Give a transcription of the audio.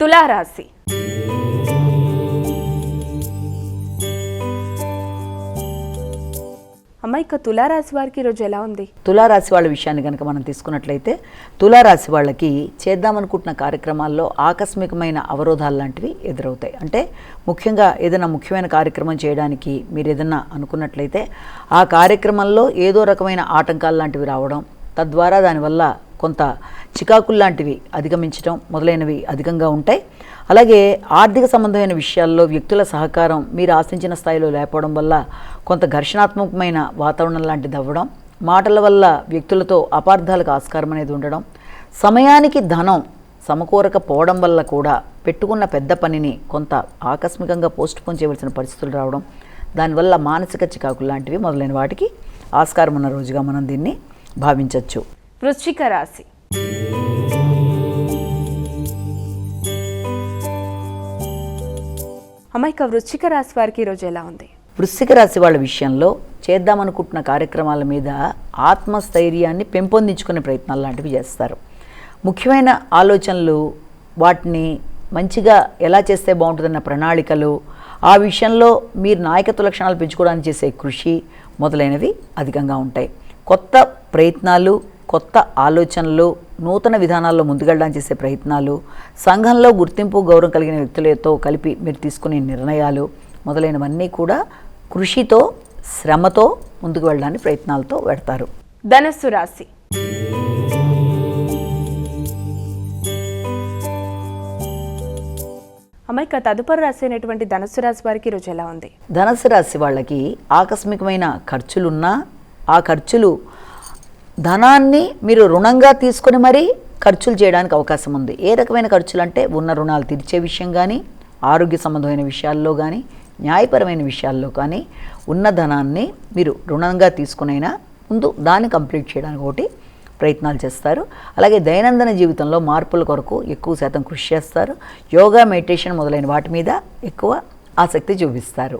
తులారాశి. అమ్మ ఇక తులారాశి వారికి ఈరోజు ఎలా ఉంది? తులారాశి వాళ్ళ విషయాన్ని కనుక మనం తీసుకున్నట్లయితే తులారాశి వాళ్ళకి చేద్దామనుకుంటున్న కార్యక్రమాల్లో ఆకస్మికమైన అవరోధాలు లాంటివి ఎదురవుతాయి. అంటే ముఖ్యంగా ఏదైనా ముఖ్యమైన కార్యక్రమం చేయడానికి మీరు ఏదైనా అనుకున్నట్లయితే ఆ కార్యక్రమంలో ఏదో రకమైన ఆటంకాలు లాంటివి రావడం తద్వారా దానివల్ల కొంత చికాకులు లాంటివి అధిగమించడం మొదలైనవి అధికంగా ఉంటాయి. అలాగే ఆర్థిక సంబంధమైన విషయాల్లో వ్యక్తుల సహకారం మీరు ఆశించిన స్థాయిలో లేకపోవడం వల్ల కొంత ఘర్షణాత్మకమైన వాతావరణం లాంటిది అవ్వడం మాటల వల్ల వ్యక్తులతో అపార్థాలకు ఆస్కారం అనేది ఉండడం సమయానికి ధనం సమకూరకపోవడం వల్ల కూడా పెట్టుకున్న పెద్ద పనిని కొంత ఆకస్మికంగా పోస్ట్పోన్ చేయవలసిన పరిస్థితులు రావడం దానివల్ల మానసిక చికాకులు లాంటివి మొదలైన వాటికి ఆస్కారం ఉన్న రోజుగా మనం దీన్ని భావించవచ్చు. వృశ్చిక రాశి. అమ్మ వృశ్చిక రాశి వారికి ఈరోజు ఎలా ఉంది? వృశ్చిక రాశి వాళ్ళ విషయంలో చేద్దామనుకుంటున్న కార్యక్రమాల మీద ఆత్మస్థైర్యాన్ని పెంపొందించుకునే ప్రయత్నాలు లాంటివి చేస్తారు. ముఖ్యమైన ఆలోచనలు వాటిని మంచిగా ఎలా చేస్తే బాగుంటుందన్న ప్రణాళికలు ఆ విషయంలో మీరు నాయకత్వ లక్షణాలు పెంచుకోవడానికి చేసే కృషి మొదలైనవి అధికంగా ఉంటాయి. కొత్త ప్రయత్నాలు కొత్త ఆలోచనలు నూతన విధానాల్లో ముందుకెళ్ళడానికి చేసే ప్రయత్నాలు సంఘంలో గుర్తింపు గౌరవం కలిగిన వ్యక్తులతో కలిపి మీరు తీసుకునే నిర్ణయాలు మొదలైనవన్నీ కూడా కృషితో శ్రమతో ముందుకు వెళ్ళడానికి ప్రయత్నాలతో పెడతారు ధనస్సు రాశి. అమ్మ ఇక తదుపరి రాశి అయినటువంటి ధనస్సు రాశి వారికి ఈరోజు ఎలా ఉంది? ధనుసు రాశి వాళ్ళకి ఆకస్మికమైన ఖర్చులున్నా ఆ ఖర్చులు ధనాన్ని మీరు రుణంగా తీసుకొని మరీ ఖర్చులు చేయడానికి అవకాశం ఉంది. ఏ రకమైన ఖర్చులు అంటే ఉన్న రుణాలు తీర్చే విషయం కానీ ఆరోగ్య సంబంధమైన విషయాల్లో కానీ న్యాయపరమైన విషయాల్లో కానీ ఉన్న ధనాన్ని మీరు రుణంగా తీసుకునైనా ముందు దాన్ని కంప్లీట్ చేయడానికి ఒకటి ప్రయత్నాలు చేస్తారు. అలాగే దైనందిన జీవితంలో మార్పుల కొరకు ఎక్కువ శాతం కృషి చేస్తారు. యోగా మెడిటేషన్ మొదలైన వాటి మీద ఎక్కువ ఆసక్తి చూపిస్తారు.